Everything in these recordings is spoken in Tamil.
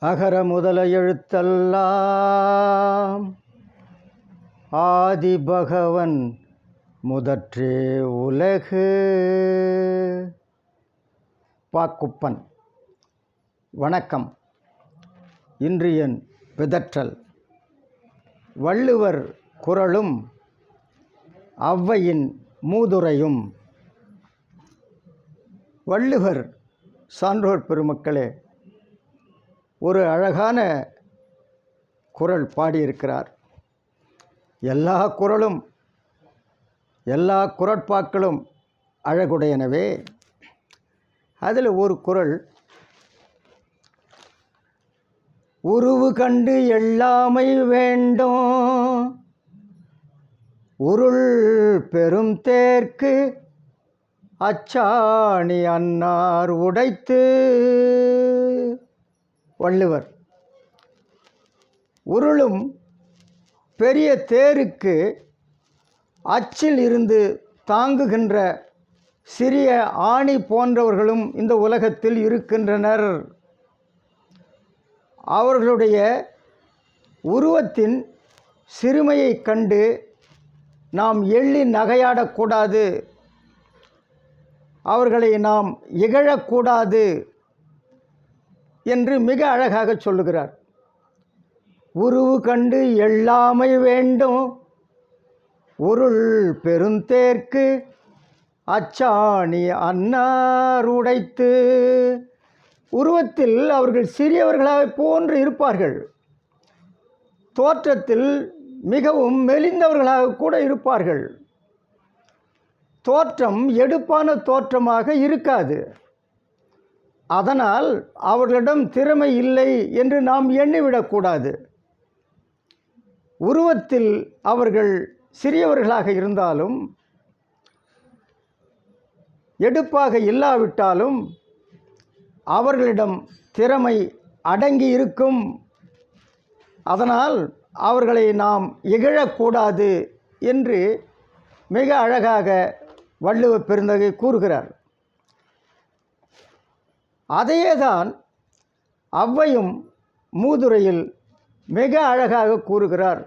அகர முதல எழுத்தல்லாம். ஆதி பகவன் முதற்றே உலகு. பாக்குப்பன் வணக்கம். இன்று என் பிதற்றல். வள்ளுவர் குரலும் ஔவையின் மூதுரையும். வள்ளுவர் சான்றோர் பெருமக்களே ஒரு அழகான குரல் பாடியிருக்கிறார். எல்லா குரலும் எல்லா குரட்பாக்களும் அழகுடையனவே. அதில் ஒரு குரல் உருவு கண்டு எல்லாமை வேண்டும். உருள் பெரும் தேர்க்கு அச்சாணி அன்னார் உடைத்து. வள்ளுவர். உருளும் பெரிய தேருக்கு அச்சில் இருந்து தாங்குகின்ற சிறிய ஆணி போன்றவர்களும் இந்த உலகத்தில் இருக்கின்றனர். அவர்களுடைய உருவத்தின் சிறுமையைக் கண்டு நாம் எள்ளி நகையாடக்கூடாது. அவர்களை நாம் இகழக்கூடாது. என்று மிக அழகாக சொல்லுகிறார். உருவு கண்டு எல்லாமை வேண்டும். உருள் பெருந்தேர்க்கு அச்சாணி அன்னார் உடைத்து. உருவத்தில் அவர்கள் சிறியவர்களாக போன்று இருப்பார்கள். தோற்றத்தில் மிகவும் மெலிந்தவர்களாக கூட இருப்பார்கள். தோற்றம் எடுப்பான தோற்றமாக இருக்காது. அதனால் அவர்களிடம் திறமை இல்லை என்று நாம் எண்ணிவிடக்கூடாது. உருவத்தில் அவர்கள் சிறியவர்களாக இருந்தாலும் எடுப்பாக இல்லாவிட்டாலும் அவர்களிடம் திறமை அடங்கி இருக்கும். அதனால் அவர்களை நாம் இகழக்கூடாது என்று மிக அழகாக வள்ளுவ பெருந்தகை கூறுகிறார். அதையே தான் ஔவையும் மூதுரையில் மிக அழகாக கூறுகிறார்.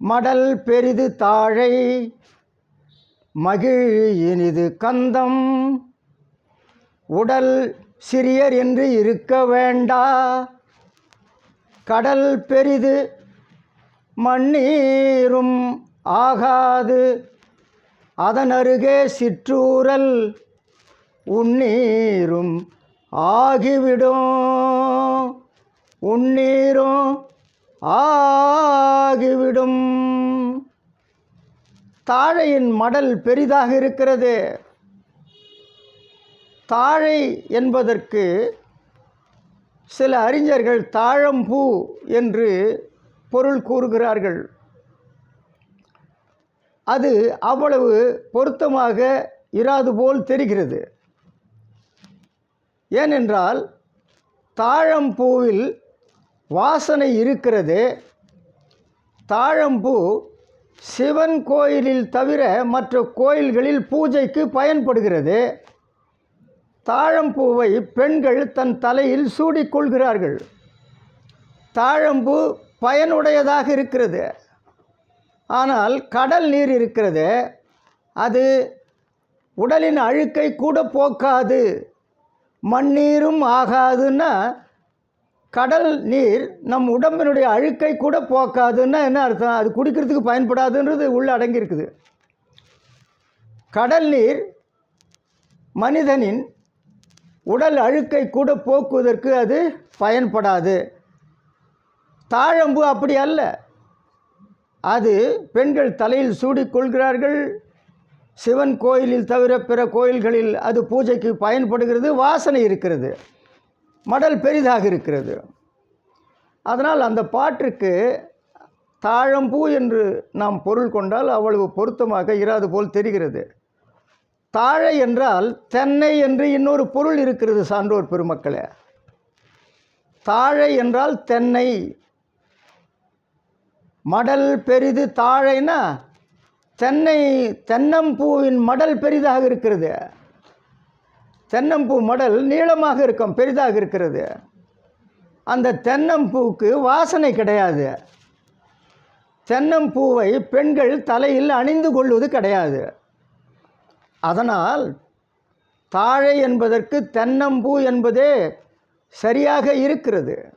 மடல் பெரிது தாழை மகிழ் இனிது கந்தம் உடல் சிறியர் என்று இருக்க வேண்டா கடல் பெரிது மண்ணீரும் ஆகாது அதன் அருகே சிற்றூரல் உன்னீரும் ஆகிவிடும். உன்னீரும் ஆகிவிடும். தாழையின் மடல் பெரிதாக இருக்கிறது. தாழை என்பதற்கு சில அறிஞர்கள் தாழம்பூ என்று பொருள் கூறுகிறார்கள். அது அவ்வளவு பொருத்தமாக இராது போல் தெரிகிறது. ஏனென்றால் தாழம்பூவில் வாசனை இருக்கிறது. தாழம்பூ சிவன் கோயிலில் தவிர மற்ற கோயில்களில் பூஜைக்கு பயன்படுகிறது. தாழம்பூவை பெண்கள் தன் தலையில் சூடிக்கொள்கிறார்கள் தாழம்பூ பயனுடையதாக இருக்கிறது. ஆனால் கடல் நீர் இருக்கிறது. அது உடலின் அழுக்கை கூட போக்காது. மண்ணீரும் ஆகாதுன்னா கடல் நீர் நம் உடம்பினுடைய அழுக்கை கூட போக்காதுன்னா என்ன அர்த்தம்? அது குடிக்கிறதுக்கு பயன்படாதுன்றது உள்ளே அடங்கியிருக்குது. கடல் நீர் மனிதனின் உடல் அழுக்கை கூட போக்குவதற்கு அது பயன்படாது. தாழம்பு அப்படி அல்ல. அது பெண்கள் தலையில் சூடிக்கொள்கிறார்கள் சிவன் கோயிலில் தவிர பிற கோயில்களில் அது பூஜைக்கு பயன்படுகிறது வாசனை இருக்கிறது மடல் பெரிதாக இருக்கிறது. அதனால் அந்த பாட்டுக்கு தாழம்பூ என்று நாம் பொருள் கொண்டால் அவ்வளவு பொருத்தமாக இராது போல் தெரிகிறது. தாழை என்றால் தென்னை என்று இன்னொரு பொருள் இருக்கிறது சான்றோர் பெருமக்களே. தாழை என்றால் தென்னை. மடல் பெரிது தாழைனா தென்னை தென்னம்பூவின் மடல் பெரிதாக இருக்கிறது. தென்னம்பூ மடல் நீளமாக இருக்கும் பெரிதாக இருக்கிறது. அந்த தென்னம்பூவுக்கு வாசனை கிடையாது. தென்னம்பூவை பெண்கள் தலையில் அணிந்து கொள்வது கிடையாது. அதனால் தாழை என்பதற்கு தென்னம்பூ என்பதே சரியாக இருக்கிறது.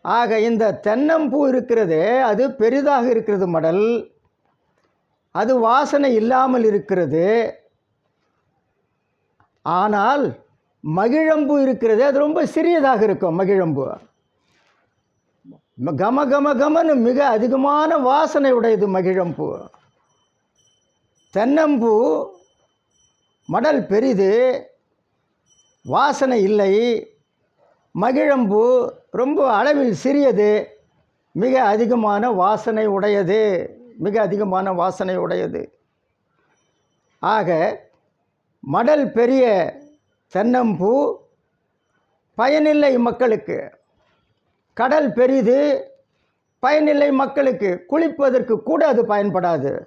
ஆக இந்த தென்னம்பூ இருக்கிறதே அது பெரிதாக இருக்கிறது மடல். அது வாசனை இல்லாமல் இருக்கிறது. ஆனால் மகிழம்பு இருக்கிறது. அது ரொம்ப சிறியதாக இருக்கும் மகிழம்பு. கம கம கமன்னு மிக அதிகமான வாசனை உடையது மகிழம்பூ. தென்னம்பூ மடல் பெரிது வாசனை இல்லை. மகிழம்பூ ரொம்ப அளவில் சிறியது மிக அதிகமான வாசனை உடையது. மிக அதிகமான வாசனை உடையது ஆக மடல் பெரிய தென்னம்பூ பயனில்லை மக்களுக்கு. கடல் பெரிது பயனில்லை மக்களுக்கு. குளிப்பதற்கு கூட அது பயன்படாது.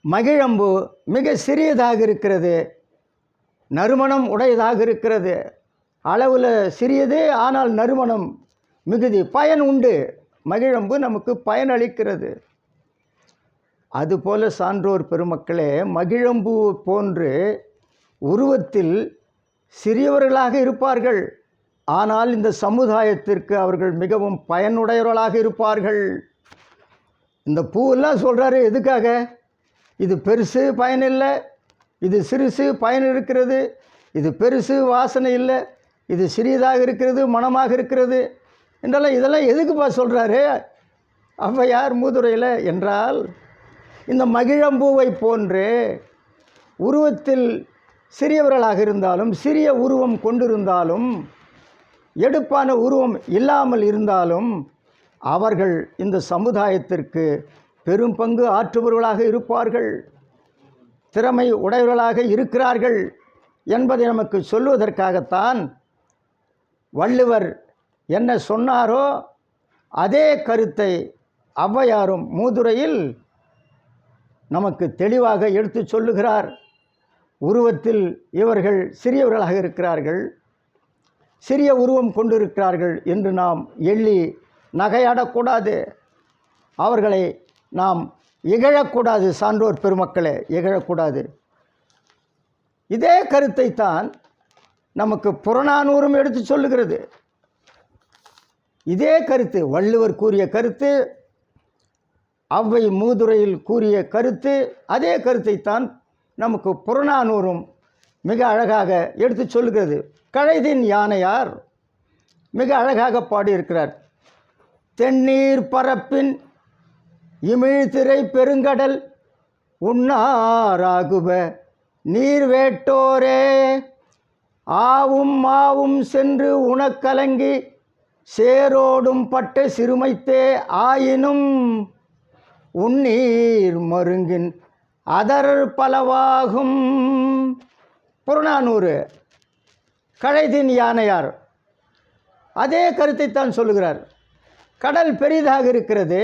மகிழம்பு மிக சிறியதாக இருக்கிறது. நறுமணம் உடையதாக இருக்கிறது. அளவில் சிறியது ஆனால் நறுமணம் மிகுதி. பயன் உண்டு. மகிழம்பு நமக்கு பயனளிக்கிறது. அதுபோல சான்றோர் பெருமக்களே மகிழம்பூ போன்று உருவத்தில் சிறியவர்களாக இருப்பார்கள். ஆனால் இந்த சமுதாயத்திற்கு அவர்கள் மிகவும் பயனுடையவர்களாக இருப்பார்கள். இந்த பூவெல்லாம் சொல்கிறாரு எதுக்காக? இது பெருசு பயனில்லை இது சிறுசு பயன் இருக்கிறது இது பெருசு வாசனை இல்லை இது சிறியதாக இருக்கிறது மனமாக இருக்கிறது. என்றெல்லாம் இதெல்லாம் எதுக்குப்பா சொல்கிறாரு ஔவையார் மூதுரையில்? என்றால் இந்த மகிழம்பூவை போன்று உருவத்தில் சிறியவர்களாக இருந்தாலும் சிறிய உருவம் கொண்டிருந்தாலும் எடுப்பான உருவம் இல்லாமல் இருந்தாலும் அவர்கள் இந்த சமுதாயத்திற்கு பெரும் பங்கு ஆற்றுபவர்களாக இருப்பார்கள். திறமை உடையவர்களாக இருக்கிறார்கள் என்பதை நமக்கு சொல்லுவதற்காகத்தான் வள்ளுவர் என்ன சொன்னாரோ அதே கருத்தை ஔவையாரும் மூதுரையில் நமக்கு தெளிவாக எடுத்துச் சொல்லுகிறார். உருவத்தில் இவர்கள் சிறியவர்களாக இருக்கிறார்கள். சிறிய உருவம் கொண்டிருக்கிறார்கள் என்று நாம் எள்ளி நகையாடக்கூடாது அவர்களை நாம் இகழக்கூடாது சான்றோர் பெருமக்களே இகழக்கூடாது இதே கருத்தை தான் நமக்கு புறநானூறும் எடுத்து சொல்லுகிறது. இதே கருத்து வள்ளுவர் கூறிய கருத்து ஔவை மூதுரையில் கூறிய கருத்து அதே கருத்தைத்தான் நமக்கு புறநானூறும் மிக அழகாக எடுத்து சொல்லுகிறது. கழைதின் யானையார் மிக அழகாக பாடியிருக்கிறார். தென்னீர் பரப்பின் இமிழ்திரை பெருங்கடல் உண்ணாராகுப நீர் வேட்டோரே ஆவும் மாவும் சென்று உணக்கலங்கி சேரோடும் பட்ட சிறுமைத்தே ஆயினும் உன்னீர் மருங்கின் அதர் பலவாகும். புறநானூறு கழைதின் யானையார். அதே கருத்தைத்தான் சொல்லுகிறார். கடல் பெரிதாக இருக்கிறது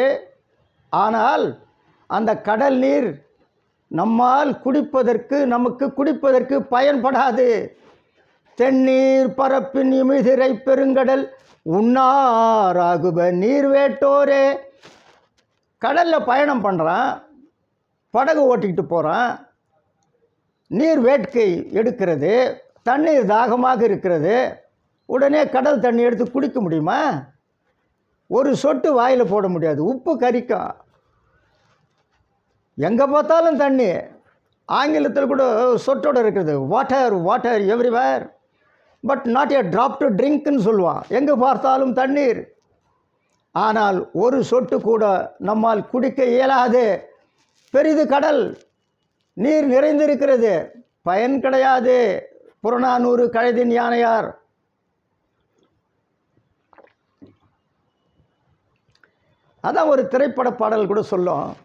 ஆனால் அந்த கடல் நீர் நம்மால் குடிப்பதற்கு நமக்கு குடிப்பதற்கு பயன்படாது. தென்னீர் பரப்பின் இமிதிரை பெருங்கடல் உண்ணாராகுப நீர் வேட்டோரே. கடலில் பயணம் பண்ணுறான் படகு ஓட்டிக்கிட்டு போகிறான் நீர் வேட்கை எடுக்கிறது தண்ணீர் தாகமாக இருக்கிறது. உடனே கடல் தண்ணி எடுத்து குடிக்க முடியுமா? ஒரு சொட்டு வாயில் போட முடியாது உப்பு கறிக்கும் எங்கே பார்த்தாலும் தண்ணி ஆங்கிலத்தில் கூட சொட்டோடு இருக்கிறது water water everywhere but not a drop to ட்ரிங்க்னு சொல்லுவான் எங்கே பார்த்தாலும் தண்ணீர். ஆனால் ஒரு சொட்டு கூட நம்மால் குடிக்க இயலாது. பெரிது கடல் நீர் நிறைந்திருக்கிறது. பயன் கிடையாது. புறநானூறு கழுதின் யானையார். அதான் ஒரு திரைப்பட பாடல் கூட சொல்லும்.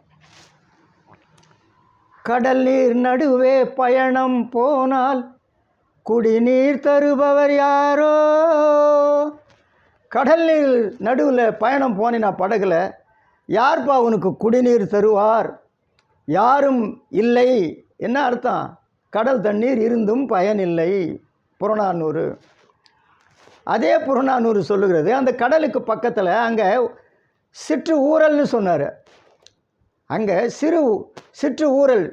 கடல் நீர் நடுவே பயணம் போனால் குடிநீர் தருபவர் யாரோ? கடல் நீர் நடுவில் பயணம் போனேனா படகுல யார்ப்பா உனக்கு குடிநீர் தருவார்? யாரும் இல்லை. என்ன அர்த்தம்? கடல் தண்ணீர் இருந்தும் பயனில்லை. புறநானூறு. அதே புறநானூறு சொல்லுகிறது. அந்த கடலுக்கு பக்கத்தில் அங்கே சிற்று ஊரல்னு சொன்னார். அங்கே சிறு சிற்று ஊரல்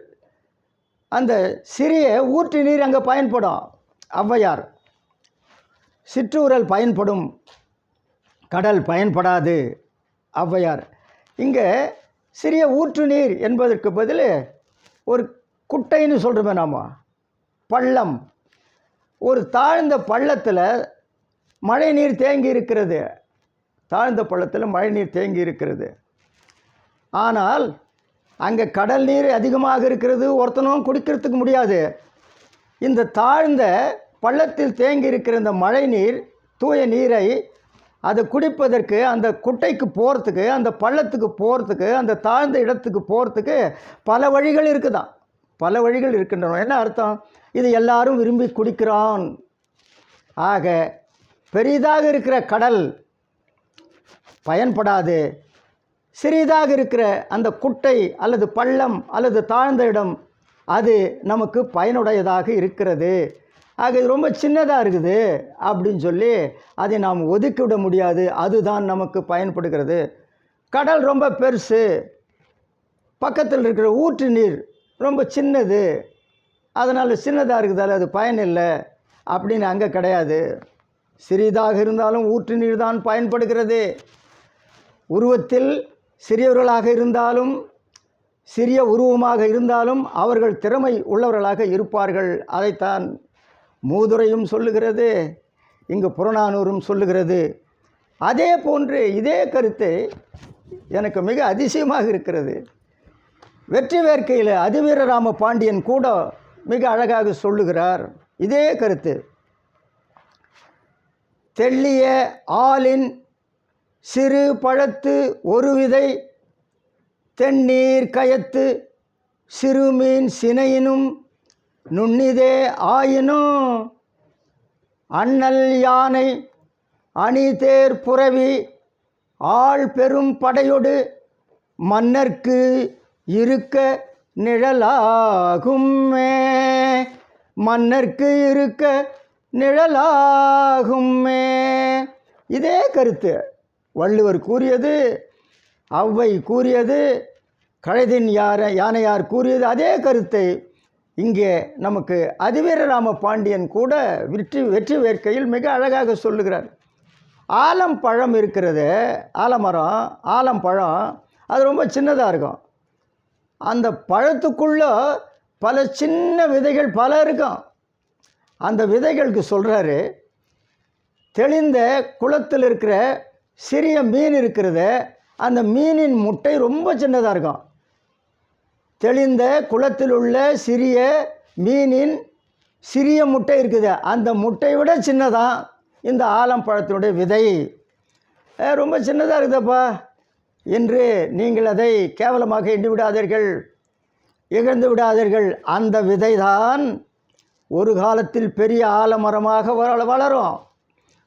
அந்த சிறிய ஊற்று நீர் அங்கே பயன்படும். ஔவையார். சிற்றூரல் பயன்படும் கடல் பயன்படாது ஔவையார். இங்கே சிறிய ஊற்று நீர் என்பதற்கு பதில் ஒரு குட்டைன்னு சொல்கிறோமே நாம் பள்ளம். ஒரு தாழ்ந்த பள்ளத்தில் மழை நீர் தேங்கி இருக்கிறது. தாழ்ந்த பள்ளத்தில் மழை நீர் தேங்கி இருக்கிறது. ஆனால் அங்கே கடல் நீர் அதிகமாக இருக்கிறது ஒருத்தனும் குடிக்கிறதுக்கு முடியாது. இந்த தாழ்ந்த பள்ளத்தில் தேங்கி இருக்கிற இந்த மழை நீர் தூய நீரை அதை குடிப்பதற்கு அந்த குட்டைக்கு போகிறதுக்கு அந்த பள்ளத்துக்கு போகிறதுக்கு அந்த தாழ்ந்த இடத்துக்கு போகிறதுக்கு பல வழிகள் இருக்குதான் பல வழிகள் இருக்கின்றன. என்ன அர்த்தம்? இது எல்லாரும் விரும்பி குடிக்கிறான். ஆக பெரிதாக இருக்கிற கடல் பயன்படாது. சிறிதாக இருக்கிற அந்த குட்டை அல்லது பள்ளம் அல்லது தாழ்ந்த இடம் அது நமக்கு பயனுடையதாக இருக்கிறது. ஆக இது ரொம்ப சின்னதாக இருக்குது அப்படின்னு சொல்லி அதை நாம் ஒதுக்கி விட முடியாது. அதுதான் நமக்கு பயன்படுகிறது. கடல் ரொம்ப பெருசு. பக்கத்தில் இருக்கிற ஊற்று நீர் ரொம்ப சின்னது. அதனால் சின்னதாக இருக்குதால அது பயனில்லை அப்படின்னு அங்கே கிடையாது. சிறிதாக இருந்தாலும் ஊற்று நீர் தான் பயன்படுகிறது. உருவத்தில் சிறியவர்களாக இருந்தாலும் சிறிய உருவமாக இருந்தாலும் அவர்கள் திறமை உள்ளவர்களாக இருப்பார்கள். அதைத்தான் மூதுரையும் சொல்லுகிறது இங்கு புறநானூறும் சொல்லுகிறது. அதே போன்று இதே கருத்து எனக்கு மிக அதிசயமாக இருக்கிறது. வெற்றி வேர்க்கையில் அதிவீரராம பாண்டியன் கூட மிக அழகாக சொல்லுகிறார். இதே கருத்து. தெள்ளிய ஆளின் சிறு பழத்து ஒரு விதை தென்னீர் கயத்து சிறுமீன் சினையினும் நுண்ணிதே ஆயினும் அண்ணல் யானை அணி தேர் புரவி ஆள் பெரும் படையொடு மன்னர்க்கு இருக்க நிழலாகுமே மன்னர்க்கு இருக்க நிழலாகுமே இதே கருத்து வள்ளுவர் கூறியது ஔவை கூறியது கழுதின் யார யானையார் கூறியது அதே கருத்தை இங்கே நமக்கு அதிவீரராம பாண்டியன் கூட வெற்றி வெற்றி வேட்கையில் மிக அழகாக சொல்லுகிறார். ஆலம் பழம் இருக்கிறது ஆலமரம் ஆலம் பழம் அது ரொம்ப சின்னதாக இருக்கும். அந்த பழத்துக்குள்ளே பல சின்ன விதைகள் பல இருக்கும். அந்த விதைகளுக்கு சொல்கிறாரு தெளிந்த குளத்தில் இருக்கிற சிறிய மீன் இருக்கிறது அந்த மீனின் முட்டை ரொம்ப சின்னதாக இருக்கும். தெளிந்த குளத்தில் உள்ள சிறிய மீனின் சிறிய முட்டை இருக்குது. அந்த முட்டை விட சின்னதான் இந்த ஆலம்பழத்தினுடைய விதை. ரொம்ப சின்னதாக இருக்குதப்பா. என்று நீங்கள் அதை கேவலமாக எண்ணி விடாதீர்கள். இகழ்ந்து விடாதீர்கள். அந்த விதைதான் ஒரு காலத்தில் பெரிய ஆலமரமாக வளரும்.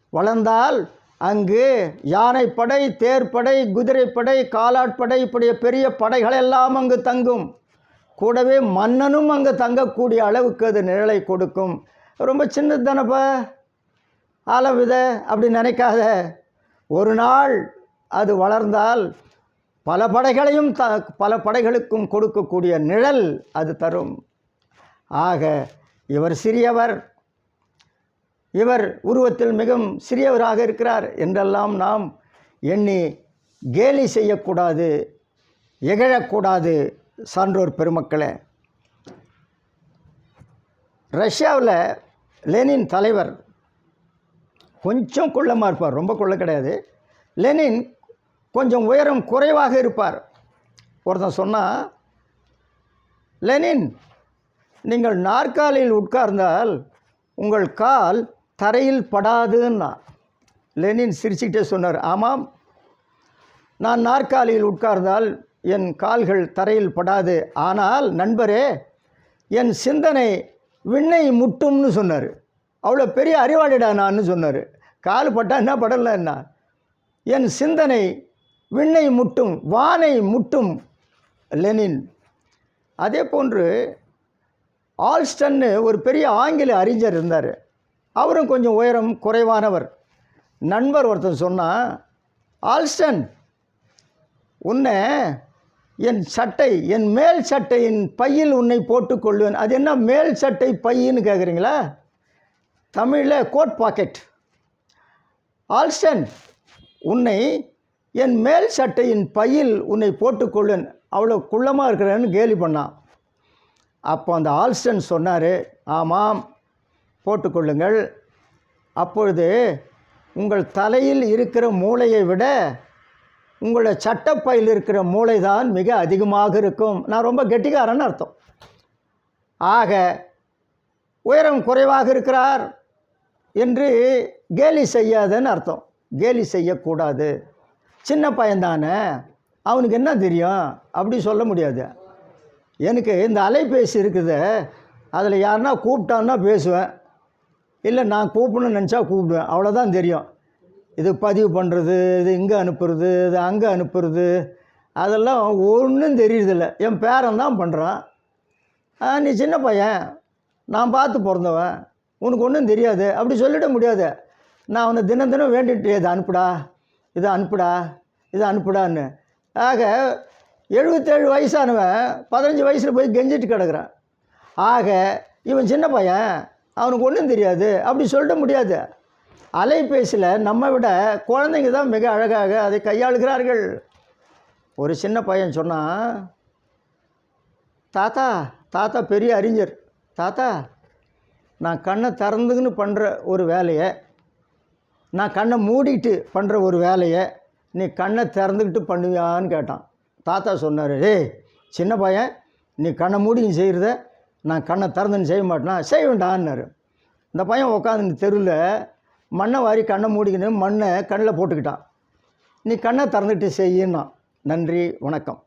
வளர்ந்தால் அங்கு யானைப்படை தேர்ப்படை குதிரைப்படை காலாட்படை இப்படிய பெரிய படைகள் எல்லாம் அங்கு தங்கும். கூடவே மன்னனும் அங்கே தங்கக்கூடிய அளவுக்கு அது நிழலை கொடுக்கும். ரொம்ப சின்னது தானப்பா? ஆலவித அப்படி நினைக்காத. ஒரு நாள் அது வளர்ந்தால் பல படைகளையும் த பல படைகளுக்கும் கொடுக்கக்கூடிய நிழல் அது தரும். ஆக இவர் சிறியவர் இவர் உருவத்தில் மிகவும் சிறியவராக இருக்கிறார் என்றெல்லாம் நாம் எண்ணி கேலி செய்யக்கூடாது இகழக்கூடாது சான்றோர் பெருமக்களே. ரஷ்யாவில் லெனின் தலைவர் கொஞ்சம் குள்ளமாக இருப்பார் ரொம்ப குள்ள கிடையாது. லெனின் கொஞ்சம் உயரம் குறைவாக இருப்பார். ஒருத்தன் சொன்னால் லெனின் நீங்கள் நாற்காலியில் உட்கார்ந்தால் உங்கள் கால் தரையில் படாதுன்னா லெனின் சிரிச்சுக்கிட்டே சொன்னார் ஆமாம் நான் நாற்காலியில் உட்கார்ந்தால் என் கால்கள் தரையில் படாது. ஆனால் நண்பரே என் சிந்தனை விண்ணை முட்டும்னு சொன்னார். அவ்வளோ பெரிய அறிவாளிடா நான்னு சொன்னார். கால் பட்டா என்ன படலை என்ன? என் சிந்தனை விண்ணை முட்டும் வானை முட்டும் லெனின். அதே போன்று ஆல்ஸ்டன்னு ஒரு பெரிய ஆங்கில அறிஞர் இருந்தார். அவரும் கொஞ்சம் உயரம் குறைவானவர். நண்பர் ஒருத்தர் சொன்னான் ஆல்ஸ்டன் உன்னை என் சட்டை என் மேல் சட்டையின் பையில் உன்னை போட்டுக்கொள்வேன் அது என்ன மேல் சட்டை பையின்னு கேட்குறீங்களா தமிழில் கோட் பாக்கெட். ஆல்ஸ்டன் உன்னை என் மேல் சட்டையின் பையில் உன்னை போட்டுக்கொள்வேன் அவ்வளோ குள்ளமாக இருக்கிறேன்னு கேலி பண்ணான். அப்போ அந்த ஆல்ஸ்டன் சொன்னார் ஆமாம் போட்டுக்கொள்ளுங்கள். அப்பொழுது உங்கள் தலையில் இருக்கிற மூளையை விட உங்களோட சட்டப்பையில் இருக்கிற மூளை தான் மிக அதிகமாக இருக்கும். நான் ரொம்ப கெட்டிக்காரன்னு அர்த்தம். ஆக உயரம் குறைவாக இருக்கிறார் என்று கேலி செய்யாதன்னு அர்த்தம். கேலி செய்யக்கூடாது. சின்ன பையன்தானே அவனுக்கு என்ன தெரியும்? அப்படி சொல்ல முடியாது. எனக்கு இந்த அலைபேசி இருக்குது அதில் யாருன்னா கூப்பிட்டான்னா பேசுவேன். இல்லை நான் கூப்பிடணும்னு நினச்சா கூப்பிடுவேன். அவ்வளோதான் தெரியும். இது பதிவு பண்ணுறது இது இங்கே அனுப்புறது இது அங்கே அனுப்புறது. அதெல்லாம் ஒன்றும் தெரியறதில்ல. என் பேரன் தான் பண்ணுறான் நீ சின்ன பையன். நான் பார்த்து பிறந்தவன். உனக்கு ஒன்றும் தெரியாது. அப்படி சொல்லிட முடியாது. நான் அவனை தினம் தினம் வேண்டிட்டு இதை அனுப்புடா இதை அனுப்புடா இதை அனுப்புடான்னு. ஆக எழுபத்தேழு வயசானவன் பதினஞ்சு வயசில் போய் கெஞ்சிட்டு கிடக்குறான். ஆக இவன் சின்ன பையன். அவனுக்கு ஒன்றும் தெரியாது. அப்படி சொல்லிட முடியாது. அலைபேசியில் நம்ம விட குழந்தைங்க தான் மிக அழகாக அதை கையாளுகிறார்கள். ஒரு சின்ன பையன் சொன்னான் தாத்தா தாத்தா பெரிய அறிஞர். தாத்தா நான் கண்ணை திறந்துங்கன்னு பண்ணுற ஒரு வேலையை நான் கண்ணை மூடிட்டு பண்ணுற ஒரு வேலையை நீ கண்ணை திறந்துக்கிட்டு பண்ணுவியான்னு கேட்டான். தாத்தா சொன்னார் ஏய் சின்ன பையன் நீ கண்ணை மூடி நீ செய்கிறத நான் கண்ணை திறந்துன்னு செய்ய மாட்டேனா? செய்வேண்டான்னாரு. இந்த பையன் உட்காந்து தெருவில் மண்ணை வாரி கண்ணை மூடிக்கின்னு மண்ணை கண்ணில் போட்டுக்கிட்டான். நீ கண்ணை திறந்துட்டு செய்யின்னான். நன்றி வணக்கம்.